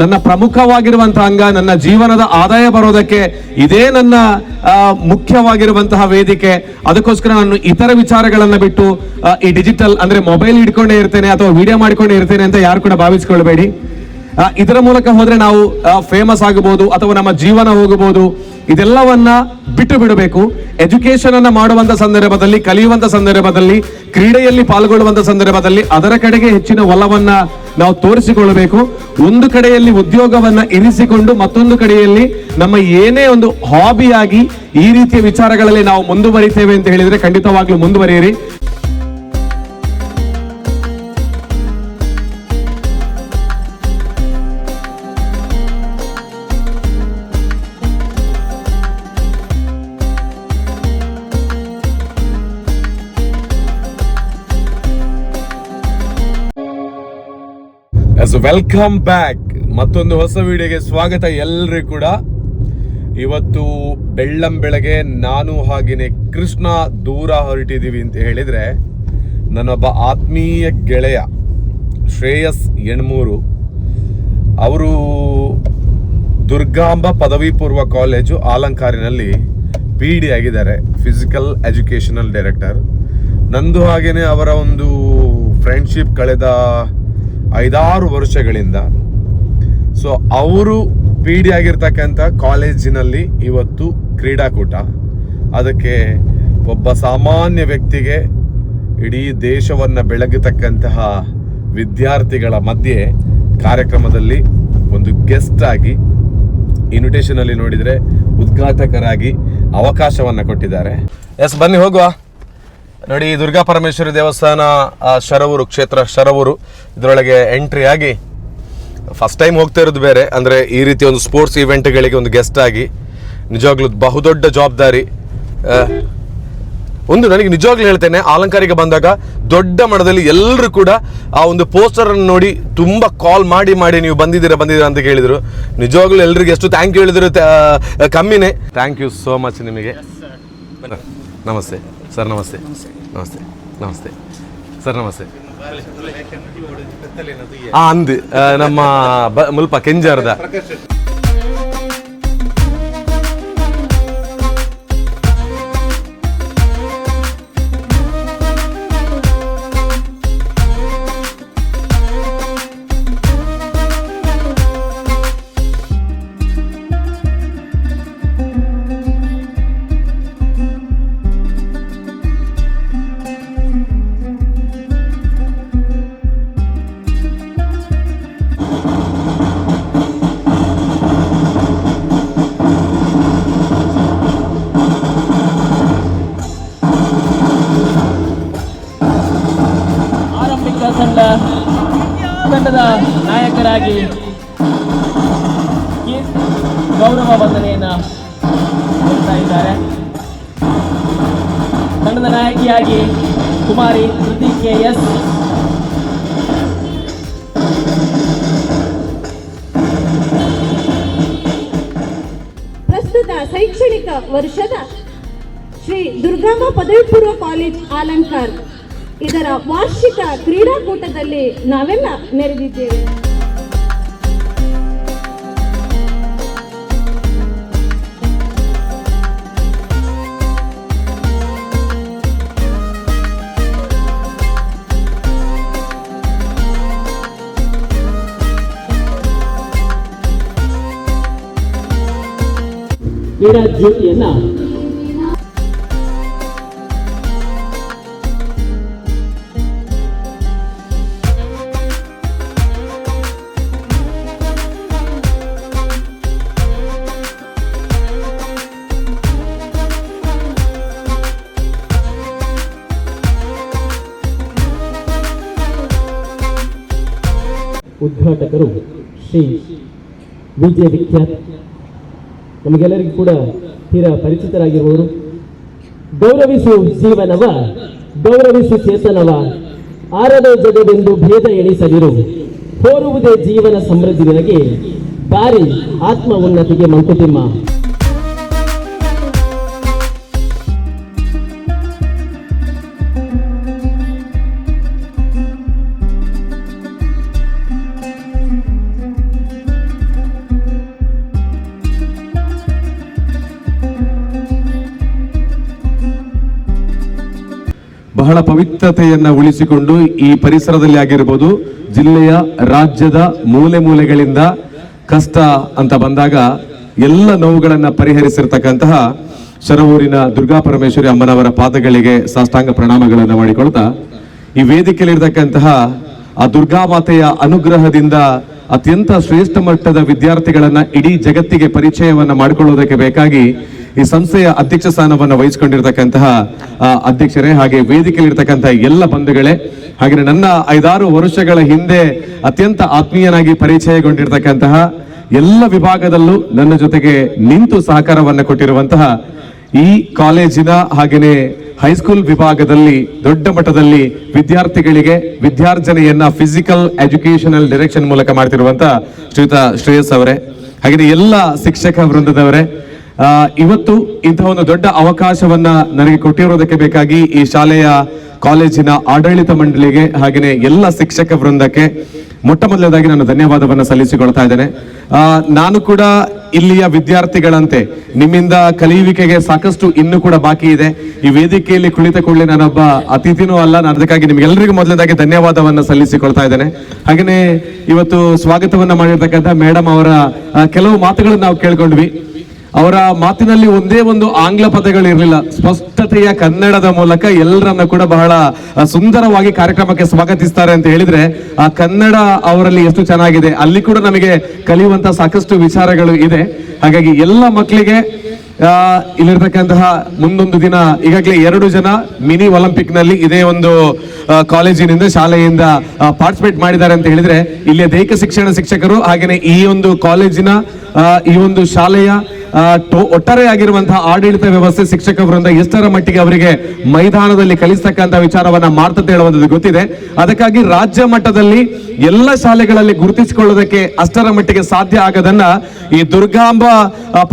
ನನ್ನ ಪ್ರಮುಖವಾಗಿರುವಂತಹ ಅಂಗ, ನನ್ನ ಜೀವನದ ಆದಾಯ ಬರೋದಕ್ಕೆ ಇದೇ ನನ್ನ ಮುಖ್ಯವಾಗಿರುವಂತಹ ವೇದಿಕೆ. ಅದಕ್ಕೋಸ್ಕರ ನಾನು ಇತರ ವಿಚಾರಗಳನ್ನು ಬಿಟ್ಟು ಈ ಡಿಜಿಟಲ್ ಅಂದ್ರೆ ಮೊಬೈಲ್ ಹಿಡ್ಕೊಂಡೇ ಇರ್ತೇನೆ ಅಥವಾ ವಿಡಿಯೋ ಮಾಡ್ಕೊಂಡೇ ಇರ್ತೇನೆ ಅಂತ ಯಾರು ಕೂಡ ಭಾವಿಸ್ಕೊಳ್ಬೇಡಿ. ಇದರ ಮೂಲಕ ಹೋದ್ರೆ ನಾವು ಫೇಮಸ್ ಆಗಬಹುದು ಅಥವಾ ನಮ್ಮ ಜೀವನ ಹೋಗಬಹುದು. ಇದೆಲ್ಲವನ್ನ ಬಿಟ್ಟು ಬಿಡಬೇಕು. ಎಜುಕೇಶನ್ ಅನ್ನ ಮಾಡುವಂತ ಸಂದರ್ಭದಲ್ಲಿ, ಕಲಿಯುವಂತ ಸಂದರ್ಭದಲ್ಲಿ, ಕ್ರೀಡೆಯಲ್ಲಿ ಪಾಲ್ಗೊಳ್ಳುವಂತ ಸಂದರ್ಭದಲ್ಲಿ ಅದರ ಕಡೆಗೆ ಹೆಚ್ಚಿನ ಒಲವನ್ನ ನಾವು ತೋರಿಸಿಕೊಳ್ಳಬೇಕು. ಒಂದು ಕಡೆಯಲ್ಲಿ ಉದ್ಯೋಗವನ್ನ ಇರಿಸಿಕೊಂಡು ಮತ್ತೊಂದು ಕಡೆಯಲ್ಲಿ ನಮ್ಮ ಏನೇ ಒಂದು ಹಾಬಿಯಾಗಿ ಈ ರೀತಿಯ ವಿಚಾರಗಳಲ್ಲಿ ನಾವು ಮುಂದುವರಿತೇವೆ ಅಂತ ಹೇಳಿದ್ರೆ ಖಂಡಿತವಾಗ್ಲೂ ಮುಂದುವರಿಯಿರಿ. Welcome back. ಮತ್ತೊಂದು ಹೊಸ ವಿಡಿಯೋಗೆ ಸ್ವಾಗತ ಎಲ್ಲರಿಗೂ ಕೂಡ. ಇವತ್ತು ಬೆಳ್ಳಂ ಬೆಳಗ್ಗೆ ನಾನು ಹಾಗೇನೆ ಕೃಷ್ಣ ದೂರ ಹೊರಟಿದ್ದೀವಿ ಅಂತ ಹೇಳಿದ್ರೆ, ನನ್ನೊಬ್ಬ ಆತ್ಮೀಯ ಗೆಳೆಯ ಶ್ರೇಯಸ್ ಎಣ್ಮೂರು, ಅವರು ದುರ್ಗಾಂಬ ಪದವಿ ಪೂರ್ವ ಕಾಲೇಜು ಆಲಂಕಾರಿನಲ್ಲಿ ಪಿ ಡಿ ಆಗಿದ್ದಾರೆ ಫಿಸಿಕಲ್ ಎಜುಕೇಷನಲ್ ಡೈರೆಕ್ಟರ್ ನಂದು ಹಾಗೇನೆ ಅವರ ಒಂದು ಫ್ರೆಂಡ್ಶಿಪ್ ಕಳೆದ ಐದಾರು ವರ್ಷಗಳಿಂದ. ಸೊ ಅವರು ಪಿ ಡಿ ಆಗಿರ್ತಕ್ಕಂಥ ಕಾಲೇಜಿನಲ್ಲಿ ಇವತ್ತು ಕ್ರೀಡಾಕೂಟ. ಅದಕ್ಕೆ ಒಬ್ಬ ಸಾಮಾನ್ಯ ವ್ಯಕ್ತಿಗೆ ಇಡೀ ದೇಶವನ್ನು ಬೆಳಗತಕ್ಕಂತಹ ವಿದ್ಯಾರ್ಥಿಗಳ ಮಧ್ಯೆ ಕಾರ್ಯಕ್ರಮದಲ್ಲಿ ಒಂದು ಗೆಸ್ಟ್ ಆಗಿ ಇನ್ವಿಟೇಷನ್ ಅಲ್ಲಿ ನೋಡಿದ್ರೆ ಉದ್ಘಾಟಕರಾಗಿ ಅವಕಾಶವನ್ನ ಕೊಟ್ಟಿದ್ದಾರೆ. ಎಸ್ ಬನ್ನಿ ಹೋಗುವ. ನೋಡಿ, ದುರ್ಗಾ ಪರಮೇಶ್ವರಿ ದೇವಸ್ಥಾನ ಶರವೂರು ಕ್ಷೇತ್ರ, ಶರವೂರು. ಇದರೊಳಗೆ ಎಂಟ್ರಿ ಆಗಿ ಫಸ್ಟ್ ಟೈಮ್ ಹೋಗ್ತಾ ಇರೋದು ಬೇರೆ. ಅಂದರೆ, ಈ ರೀತಿ ಒಂದು ಸ್ಪೋರ್ಟ್ಸ್ ಇವೆಂಟ್ಗಳಿಗೆ ಒಂದು ಗೆಸ್ಟ್ ಆಗಿ, ನಿಜವಾಗ್ಲೂ ಬಹುದೊಡ್ಡ ಜವಾಬ್ದಾರಿ. ಒಂದು ನನಗೆ ನಿಜವಾಗ್ಲೂ ಹೇಳ್ತೇನೆ ಅಲಂಕಾರಿಗೆ ಬಂದಾಗ ದೊಡ್ಡ ಮಟ್ಟದಲ್ಲಿ ಎಲ್ಲರೂ ಕೂಡ ಆ ಒಂದು ಪೋಸ್ಟರನ್ನು ನೋಡಿ ತುಂಬ ಕಾಲ್ ಮಾಡಿ ಮಾಡಿ, ನೀವು ಬಂದಿದ್ದೀರಾ ಬಂದಿದ್ದೀರಾ ಅಂತ ಕೇಳಿದರು. ನಿಜವಾಗ್ಲೂ ಎಲ್ರಿಗೂ ಎಷ್ಟು ಥ್ಯಾಂಕ್ ಯು ಹೇಳಿದ್ರು ಕಮ್ಮಿನೇ. ಥ್ಯಾಂಕ್ ಯು ಸೋ ಮಚ್ ನಿಮಗೆ. ನಮಸ್ತೆ ಸರ್ ನಮಸ್ತೆ ನಮಸ್ತೆ ನಮಸ್ತೆ ಸರ್ ನಮಸ್ತೆ ಆ ಅಂದು ನಮ್ಮ ಬ ಮುಲ್ಪ ಕೆಂಜಾರದ ಈ ಗೌರವ ವಂದನೆಯನ್ನ ಕೊಡ್ತಾ ಇದ್ದಾರೆ. ತಂಡದ ನಾಯಕಿಯಾಗಿ ಕುಮಾರಿ ಕೃತಿ ಕೆ ಎಸ್ ಪ್ರಸ್ತುತ ಶೈಕ್ಷಣಿಕ ವರ್ಷದ ಶ್ರೀ ದುರ್ಗಾಂಬ ಪದವಿ ಪೂರ್ವ ಕಾಲೇಜ್ ಆಲಂಕಾರ್ ಇದರ ವಾರ್ಷಿಕ ಕ್ರೀಡಾಕೂಟದಲ್ಲಿ ನಾವೆಲ್ಲ ನೆರೆದಿದ್ದೇವೆ. ಕ್ರೀಡಾ ಜ್ಯೋತಿಯನ್ನ ಉದ್ಘಾಟಕರು ಶ್ರೀ ವಿಜಯ ವಿಖ್ಯಾತ್ ನಮಗೆಲ್ಲರಿಗೂ ಕೂಡ ತೀರಾ ಪರಿಚಿತರಾಗಿರುವವರು. ಗೌರವಿಸು ಜೀವನವ, ಗೌರವಿಸು ಚೇತನವ, ಆರದೇ ಜಗವೆಂದು ಭೇದ ಎಣಿಸದಿರು. ಹೋರುವುದೇ ಜೀವನ ಸಮೃದ್ಧಿಗೆ ಬಾರಿ ಆತ್ಮ ಉನ್ನತಿಗೆ ಮಂಕುತಿಮ್ಮ. ಬಹಳ ಪವಿತ್ರತೆಯನ್ನ ಉಳಿಸಿಕೊಂಡು ಈ ಪರಿಸರದಲ್ಲಿ ಆಗಿರ್ಬೋದು ಜಿಲ್ಲೆಯ ರಾಜ್ಯದ ಮೂಲೆ ಮೂಲೆಗಳಿಂದ ಕಷ್ಟ ಅಂತ ಬಂದಾಗ ಎಲ್ಲ ನೋವುಗಳನ್ನ ಪರಿಹರಿಸಿರ್ತಕ್ಕಂತಹ ಶರವೂರಿನ ದುರ್ಗಾ ಪರಮೇಶ್ವರಿ ಅಮ್ಮನವರ ಪಾದಗಳಿಗೆ ಸಾಷ್ಟಾಂಗ ಪ್ರಣಾಮಗಳನ್ನು ಮಾಡಿಕೊಳ್ತಾ ಈ ವೇದಿಕೆಯಲ್ಲಿರ್ತಕ್ಕಂತಹ ಆ ದುರ್ಗಾ ಮಾತೆಯ ಅನುಗ್ರಹದಿಂದ ಅತ್ಯಂತ ಶ್ರೇಷ್ಠ ಮಟ್ಟದ ವಿದ್ಯಾರ್ಥಿಗಳನ್ನ ಇಡೀ ಜಗತ್ತಿಗೆ ಪರಿಚಯವನ್ನ ಮಾಡಿಕೊಳ್ಳುವುದಕ್ಕೆ ಬೇಕಾಗಿ ಈ ಸಂಸ್ಥೆಯ ಅಧ್ಯಕ್ಷ ಸ್ಥಾನವನ್ನು ವಹಿಸಿಕೊಂಡಿರ್ತಕ್ಕಂತಹ ಅಧ್ಯಕ್ಷರೇ ಹಾಗೆ ವೇದಿಕೆಯಲ್ಲಿರ್ತಕ್ಕಂತಹ ಎಲ್ಲ ಬಂಧುಗಳೇ ಹಾಗೆ ನನ್ನ ಐದಾರು ವರ್ಷಗಳ ಹಿಂದೆ ಅತ್ಯಂತ ಆತ್ಮೀಯನಾಗಿ ಪರಿಚಯಗೊಂಡಿರ್ತಕ್ಕಂತಹ ಎಲ್ಲ ವಿಭಾಗದಲ್ಲೂ ನನ್ನ ಜೊತೆಗೆ ನಿಂತು ಸಹಕಾರವನ್ನು ಕೊಟ್ಟಿರುವಂತಹ ಈ ಕಾಲೇಜಿನ ಹಾಗೆಯೇ ಹೈಸ್ಕೂಲ್ ವಿಭಾಗದಲ್ಲಿ ದೊಡ್ಡ ಮಟ್ಟದಲ್ಲಿ ವಿದ್ಯಾರ್ಥಿಗಳಿಗೆ ವಿದ್ಯಾರ್ಜನೆಯನ್ನ ಫಿಸಿಕಲ್ ಎಜುಕೇಶನಲ್ ಡೈರೆಕ್ಷನ್ ಮೂಲಕ ಮಾಡ್ತಿರುವಂತಹ ಶ್ರೀಯುತ ಶ್ರೇಯಸ್ ಅವರೇ ಹಾಗೆಯೇ ಎಲ್ಲ ಶಿಕ್ಷಕ ವೃಂದದವರೇ ಇವತ್ತು ಇಂತಹ ಒಂದು ದೊಡ್ಡ ಅವಕಾಶವನ್ನ ನನಗೆ ಕೊಟ್ಟಿರೋದಕ್ಕೆ ಬೇಕಾಗಿ ಈ ಶಾಲೆಯ ಕಾಲೇಜಿನ ಆಡಳಿತ ಮಂಡಳಿಗೆ ಹಾಗೆಯೇ ಎಲ್ಲ ಶಿಕ್ಷಕ ವೃಂದಕ್ಕೆ ಮೊಟ್ಟ ಮೊದಲನೇದಾಗಿ ನಾನು ಧನ್ಯವಾದವನ್ನು ಸಲ್ಲಿಸಿಕೊಳ್ತಾ ಇದ್ದೇನೆ. ನಾನು ಕೂಡ ಇಲ್ಲಿಯ ವಿದ್ಯಾರ್ಥಿಗಳಂತೆ ನಿಮ್ಮಿಂದ ಕಲಿಯುವಿಕೆಗೆ ಸಾಕಷ್ಟು ಇನ್ನೂ ಕೂಡ ಬಾಕಿ ಇದೆ. ಈ ವೇದಿಕೆಯಲ್ಲಿ ಕುಳಿತುಕೊಳ್ಳಿ, ನಾನೊಬ್ಬ ಅತಿಥಿನೂ ಅಲ್ಲ. ನಾನು ಅದಕ್ಕಾಗಿ ನಿಮ್ಗೆಲ್ಲರಿಗೂ ಮೊದಲನೇದಾಗಿ ಧನ್ಯವಾದವನ್ನು ಸಲ್ಲಿಸಿಕೊಳ್ತಾ ಇದ್ದೇನೆ. ಹಾಗೆಯೇ ಇವತ್ತು ಸ್ವಾಗತವನ್ನ ಮಾಡಿರ್ತಕ್ಕಂಥ ಮೇಡಮ್ ಅವರ ಕೆಲವು ಮಾತುಗಳನ್ನು ನಾವು ಕೇಳ್ಕೊಂಡ್ವಿ. ಅವರ ಮಾತಿನಲ್ಲಿ ಒಂದೇ ಒಂದು ಆಂಗ್ಲ ಪದಗಳು ಇರಲಿಲ್ಲ. ಸ್ಪಷ್ಟತೆಯ ಕನ್ನಡದ ಮೂಲಕ ಎಲ್ಲರನ್ನ ಕೂಡ ಬಹಳ ಸುಂದರವಾಗಿ ಕಾರ್ಯಕ್ರಮಕ್ಕೆ ಸ್ವಾಗತಿಸ್ತಾರೆ ಅಂತ ಹೇಳಿದ್ರೆ, ಆ ಕನ್ನಡ ಅವರಲ್ಲಿ ಎಷ್ಟು ಚೆನ್ನಾಗಿದೆ, ಅಲ್ಲಿ ಕೂಡ ನಮಗೆ ಕಲಿಯುವಂತ ಸಾಕಷ್ಟು ವಿಚಾರಗಳು ಇದೆ. ಹಾಗಾಗಿ ಎಲ್ಲ ಮಕ್ಕಳಿಗೆ ಇಲ್ಲಿರ್ತಕ್ಕಂತಹ ಮುಂದೊಂದು ದಿನ, ಈಗಾಗಲೇ ಎರಡು ಜನ ಮಿನಿ ಒಲಿಂಪಿಕ್ನಲ್ಲಿ ಇದೇ ಒಂದು ಕಾಲೇಜಿನಿಂದ ಶಾಲೆಯಿಂದ ಪಾರ್ಟಿಸಿಪೇಟ್ ಮಾಡಿದ್ದಾರೆ ಅಂತ ಹೇಳಿದ್ರೆ, ಇಲ್ಲಿಯ ದೈಹಿಕ ಶಿಕ್ಷಣ ಶಿಕ್ಷಕರು ಹಾಗೆಯೇ ಈ ಒಂದು ಕಾಲೇಜಿನ ಈ ಒಂದು ಶಾಲೆಯ ಒಟ್ಟಾರೆಯಾಗಿರುವಂತಹ ಆಡಳಿತ ವ್ಯವಸ್ಥೆ ಶಿಕ್ಷಕ ವೃಂದ ಎಷ್ಟರ ಮಟ್ಟಿಗೆ ಅವರಿಗೆ ಮೈದಾನದಲ್ಲಿ ಕಲಿಸ್ತಕ್ಕಂಥ ವಿಚಾರವನ್ನ ಮಾಡ್ತಂತ ಹೇಳುವಂಥದ್ದು ಗೊತ್ತಿದೆ. ಅದಕ್ಕಾಗಿ ರಾಜ್ಯ ಮಟ್ಟದಲ್ಲಿ ಎಲ್ಲ ಶಾಲೆಗಳಲ್ಲಿ ಗುರುತಿಸಿಕೊಳ್ಳೋದಕ್ಕೆ ಅಷ್ಟರ ಮಟ್ಟಿಗೆ ಸಾಧ್ಯ ಆಗದನ್ನ ಈ ದುರ್ಗಾಂಬ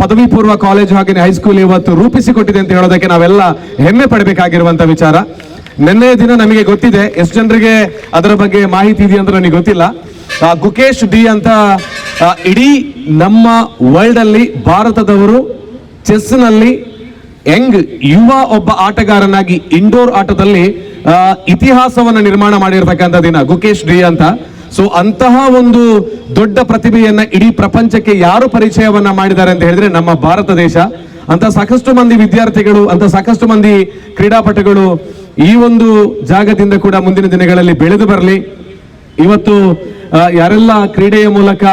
ಪದವಿ ಪೂರ್ವ ಕಾಲೇಜು ಹಾಗೆ ಹೈಸ್ಕೂಲ್ ಇವತ್ತು ರೂಪಿಸಿಕೊಟ್ಟಿದೆ ಅಂತ ಹೇಳೋದಕ್ಕೆ ನಾವೆಲ್ಲ ಹೆಮ್ಮೆ ಪಡಬೇಕಾಗಿರುವಂತಹ ವಿಚಾರ. ನಿನ್ನೆ ದಿನ ನಮಗೆ ಗೊತ್ತಿದೆ, ಎಷ್ಟು ಜನರಿಗೆ ಅದರ ಬಗ್ಗೆ ಮಾಹಿತಿ ಇದೆಯಂದ್ರೆ ನನಗೆ ಗೊತ್ತಿಲ್ಲ. ಗುಕೇಶ್ ಡಿ ಅಂತ ಇಡೀ ನಮ್ಮ ವರ್ಲ್ಡ್ ಅಲ್ಲಿ ಭಾರತದವರು ಚೆಸ್ನಲ್ಲಿ ಯಂಗ್ ಯುವ ಒಬ್ಬ ಆಟಗಾರನಾಗಿ ಇಂಡೋರ್ ಆಟದಲ್ಲಿ ಇತಿಹಾಸವನ್ನ ನಿರ್ಮಾಣ ಮಾಡಿರ್ತಕ್ಕಂಥ ದಿನ ಗುಕೇಶ್ ಡಿ ಅಂತ. ಸೊ ಅಂತಹ ಒಂದು ದೊಡ್ಡ ಪ್ರತಿಭೆಯನ್ನ ಇಡೀ ಪ್ರಪಂಚಕ್ಕೆ ಯಾರು ಪರಿಚಯವನ್ನ ಮಾಡಿದ್ದಾರೆ ಅಂತ ಹೇಳಿದ್ರೆ ನಮ್ಮ ಭಾರತ ದೇಶ. ಅಂತ ಸಾಕಷ್ಟು ಮಂದಿ ವಿದ್ಯಾರ್ಥಿಗಳು, ಅಂತ ಸಾಕಷ್ಟು ಮಂದಿ ಕ್ರೀಡಾಪಟುಗಳು ಈ ಒಂದು ಜಾಗದಿಂದ ಕೂಡ ಮುಂದಿನ ದಿನಗಳಲ್ಲಿ ಬೆಳೆದು ಬರಲಿ. ಇವತ್ತು ಯಾರೆಲ್ಲ ಕ್ರೀಡೆಯ ಮೂಲಕ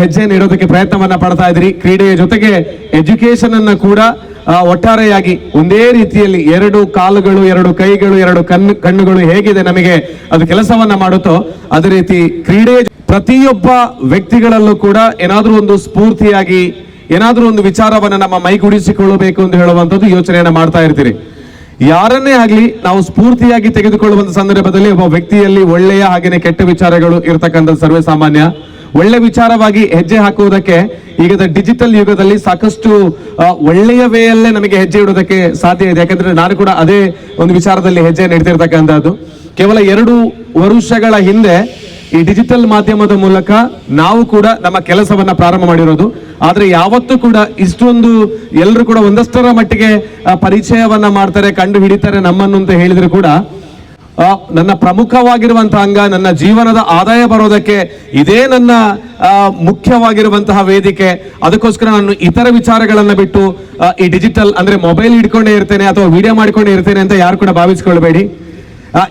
ಹೆಜ್ಜೆ ಇಡೋದಕ್ಕೆ ಪ್ರಯತ್ನವನ್ನ ಪಡ್ತಾ ಇದ್ರಿ ಕ್ರೀಡೆಯ ಜೊತೆಗೆ ಎಜುಕೇಶನ್ ಅನ್ನ ಕೂಡ ಒಟ್ಟಾರೆಯಾಗಿ ಒಂದೇ ರೀತಿಯಲ್ಲಿ ಎರಡು ಕಾಲುಗಳು, ಎರಡು ಕೈಗಳು, ಎರಡು ಕಣ್ಣು, ಕಣ್ಣುಗಳು ಹೇಗಿದೆ ನಮಗೆ, ಅದು ಕೆಲಸವನ್ನ ಮಾಡುತ್ತೋ, ಅದೇ ರೀತಿ ಕ್ರೀಡೆ ಪ್ರತಿಯೊಬ್ಬ ವ್ಯಕ್ತಿಗಳಲ್ಲೂ ಕೂಡ ಏನಾದ್ರೂ ಒಂದು ಸ್ಫೂರ್ತಿಯಾಗಿ, ಏನಾದ್ರೂ ಒಂದು ವಿಚಾರವನ್ನ ನಮ್ಮ ಮೈಗೂಡಿಸಿಕೊಳ್ಳಬೇಕು ಎಂದು ಹೇಳುವಂತದ್ದು ಯೋಚನೆಯನ್ನ ಮಾಡ್ತಾ ಇರ್ತೀರಿ. ಯಾರನ್ನೇ ಆಗ್ಲಿ ನಾವು ಸ್ಫೂರ್ತಿಯಾಗಿ ತೆಗೆದುಕೊಳ್ಳುವಂತ ಸಂದರ್ಭದಲ್ಲಿ ಒಬ್ಬ ವ್ಯಕ್ತಿಯಲ್ಲಿ ಒಳ್ಳೆಯ ಹಾಗೇನೆ ಕೆಟ್ಟ ವಿಚಾರಗಳು ಇರತಕ್ಕಂಥ ಸರ್ವೇ ಸಾಮಾನ್ಯ ಒಳ್ಳೆ ವಿಚಾರವಾಗಿ ಹೆಜ್ಜೆ ಹಾಕುವುದಕ್ಕೆ ಈಗದ ಡಿಜಿಟಲ್ ಯುಗದಲ್ಲಿ ಸಾಕಷ್ಟು ಒಳ್ಳೆಯ ವೇಯಲ್ಲೇ ನಮಗೆ ಹೆಜ್ಜೆ ಇಡೋದಕ್ಕೆ ಸಾಧ್ಯ ಇದೆ. ಯಾಕಂದ್ರೆ ನಾನು ಕೂಡ ಅದೇ ಒಂದು ವಿಚಾರದಲ್ಲಿ ಹೆಜ್ಜೆ ನಡೆದಿರ್ತಕ್ಕಂಥದ್ದು ಕೇವಲ ಎರಡು ವರ್ಷಗಳ ಹಿಂದೆ ಈ ಡಿಜಿಟಲ್ ಮಾಧ್ಯಮದ ಮೂಲಕ ನಾವು ಕೂಡ ನಮ್ಮ ಕೆಲಸವನ್ನ ಪ್ರಾರಂಭ ಮಾಡಿರೋದು. ಆದ್ರೆ ಯಾವತ್ತೂ ಕೂಡ ಇಷ್ಟೊಂದು ಎಲ್ಲರೂ ಕೂಡ ಒಂದಷ್ಟರ ಮಟ್ಟಿಗೆ ಪರಿಚಯವನ್ನ ಮಾಡ್ತಾರೆ, ಕಂಡು ಹಿಡಿತಾರೆ ನಮ್ಮನ್ನು ಅಂತ ಹೇಳಿದ್ರು ಕೂಡ ನನ್ನ ಪ್ರಮುಖವಾಗಿರುವಂತಹ ಅಂಗ, ನನ್ನ ಜೀವನದ ಆದಾಯ ಬರೋದಕ್ಕೆ ಇದೇ ನನ್ನ ಮುಖ್ಯವಾಗಿರುವಂತಹ ವೇದಿಕೆ. ಅದಕ್ಕೋಸ್ಕರ ನಾನು ಇತರ ವಿಚಾರಗಳನ್ನ ಬಿಟ್ಟು ಈ ಡಿಜಿಟಲ್ ಅಂದ್ರೆ ಮೊಬೈಲ್ ಹಿಡ್ಕೊಂಡೇ ಇರ್ತೇನೆ ಅಥವಾ ವಿಡಿಯೋ ಮಾಡ್ಕೊಂಡೇ ಇರ್ತೇನೆ ಅಂತ ಯಾರು ಕೂಡ ಭಾವಿಸ್ಕೊಳ್ಬೇಡಿ.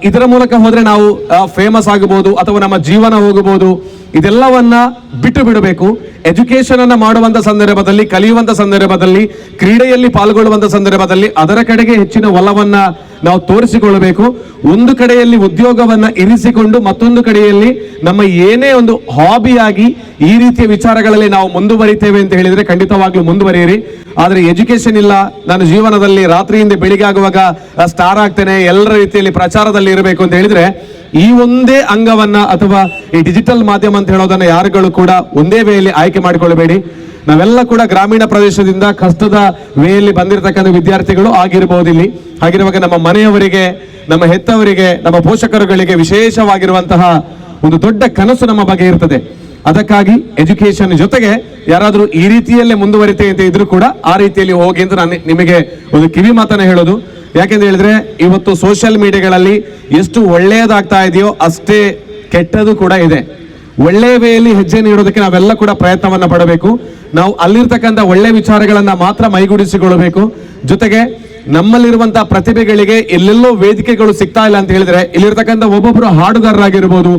ಇದರ ಮೂಲಕ ಹೋದ್ರೆ ನಾವು ಫೇಮಸ್ ಆಗಬಹುದು ಅಥವಾ ನಮ್ಮ ಜೀವನ ಹೋಗಬಹುದು. ಇದೆಲ್ಲವನ್ನ ಬಿಟ್ಟು ಬಿಡಬೇಕು. ಎಜುಕೇಶನ್ ಅನ್ನ ಮಾಡುವಂತ ಸಂದರ್ಭದಲ್ಲಿ, ಕಲಿಯುವಂತ ಸಂದರ್ಭದಲ್ಲಿ, ಕ್ರೀಡೆಯಲ್ಲಿ ಪಾಲ್ಗೊಳ್ಳುವಂತ ಸಂದರ್ಭದಲ್ಲಿ ಅದರ ಕಡೆಗೆ ಹೆಚ್ಚಿನ ಒಲವನ್ನ ನಾವು ತೋರಿಸಿಕೊಳ್ಳಬೇಕು. ಒಂದು ಕಡೆಯಲ್ಲಿ ಉದ್ಯೋಗವನ್ನ ಇರಿಸಿಕೊಂಡು ಮತ್ತೊಂದು ಕಡೆಯಲ್ಲಿ ನಮ್ಮ ಏನೇ ಒಂದು ಹಾಬಿಯಾಗಿ ಈ ರೀತಿಯ ವಿಚಾರಗಳಲ್ಲಿ ನಾವು ಮುಂದುವರಿತೇವೆ ಅಂತ ಹೇಳಿದ್ರೆ ಖಂಡಿತವಾಗ್ಲೂ ಮುಂದುವರಿಯಿರಿ. ಆದರೆ ಎಜುಕೇಶನ್ ಇಲ್ಲ. ನಾನು ಜೀವನದಲ್ಲಿ ರಾತ್ರಿಯಿಂದ ಬೆಳಿಗ್ಗೆ ಆಗುವಾಗ ಸ್ಟಾರ್ ಆಗ್ತೇನೆ, ಎಲ್ಲರ ರೀತಿಯಲ್ಲಿ ಪ್ರಚಾರದಲ್ಲಿ ಇರಬೇಕು ಅಂತ ಹೇಳಿದ್ರೆ ಈ ಒಂದೇ ಅಂಗವನ್ನ ಅಥವಾ ಈ ಡಿಜಿಟಲ್ ಮಾಧ್ಯಮ ಅಂತ ಹೇಳೋದನ್ನ ಯಾರುಗಳು ಕೂಡ ಒಂದೇ ವೇಯಲ್ಲಿ ಆಯ್ಕೆ ಮಾಡಿಕೊಳ್ಳಬೇಡಿ. ನಾವೆಲ್ಲ ಕೂಡ ಗ್ರಾಮೀಣ ಪ್ರದೇಶದಿಂದ ಕಷ್ಟದ ವೇಯಲ್ಲಿ ಬಂದಿರತಕ್ಕಂಥ ವಿದ್ಯಾರ್ಥಿಗಳು ಆಗಿರಬಹುದು ಇಲ್ಲಿ. ಹಾಗಿರುವಾಗ ನಮ್ಮ ಮನೆಯವರಿಗೆ, ನಮ್ಮ ಹೆತ್ತವರಿಗೆ, ನಮ್ಮ ಪೋಷಕರುಗಳಿಗೆ ವಿಶೇಷವಾಗಿರುವಂತಹ ಒಂದು ದೊಡ್ಡ ಕನಸು ನಮ್ಮ ಬಗ್ಗೆ ಇರ್ತದೆ. ಅದಕ್ಕಾಗಿ ಎಜುಕೇಶನ್ ಜೊತೆಗೆ ಯಾರಾದರೂ ಈ ರೀತಿಯಲ್ಲೇ ಮುಂದುವರಿತೆ ಅಂತ ಇದ್ರು ಕೂಡ ಆ ರೀತಿಯಲ್ಲಿ ಹೋಗಿ ಅಂತ ನಾನು ನಿಮಗೆ ಒಂದು ಕಿವಿ ಮಾತನ್ನ ಹೇಳೋದು. ಯಾಕೆಂತ ಹೇಳಿದ್ರೆ ಇವತ್ತು ಸೋಷಿಯಲ್ ಮೀಡಿಯಾಗಳಲ್ಲಿ ಎಷ್ಟು ಒಳ್ಳೆಯದಾಗ್ತಾ ಇದೆಯೋ ಅಷ್ಟೇ ಕೆಟ್ಟದು ಕೂಡ ಇದೆ. ಒಳ್ಳೆಯ ವೇಯಲ್ಲಿ ಹೆಜ್ಜೆ ನೀಡೋದಕ್ಕೆ ನಾವೆಲ್ಲ ಕೂಡ ಪ್ರಯತ್ನವನ್ನ ಪಡಬೇಕು. ನಾವು ಅಲ್ಲಿರ್ತಕ್ಕಂಥ ಒಳ್ಳೆ ವಿಚಾರಗಳನ್ನ ಮಾತ್ರ ಮೈಗೂಡಿಸಿಕೊಳ್ಳಬೇಕು. ಜೊತೆಗೆ ನಮ್ಮಲ್ಲಿರುವಂತಹ ಪ್ರತಿಭೆಗಳಿಗೆ ಎಲ್ಲೆಲ್ಲೋ ವೇದಿಕೆಗಳು ಸಿಗ್ತಾ ಇಲ್ಲ ಅಂತ ಹೇಳಿದ್ರೆ ಇಲ್ಲಿರ್ತಕ್ಕಂಥ ಒಬ್ಬೊಬ್ಬರು ಹಾಡುಗಾರರಾಗಿರ್ಬೋದು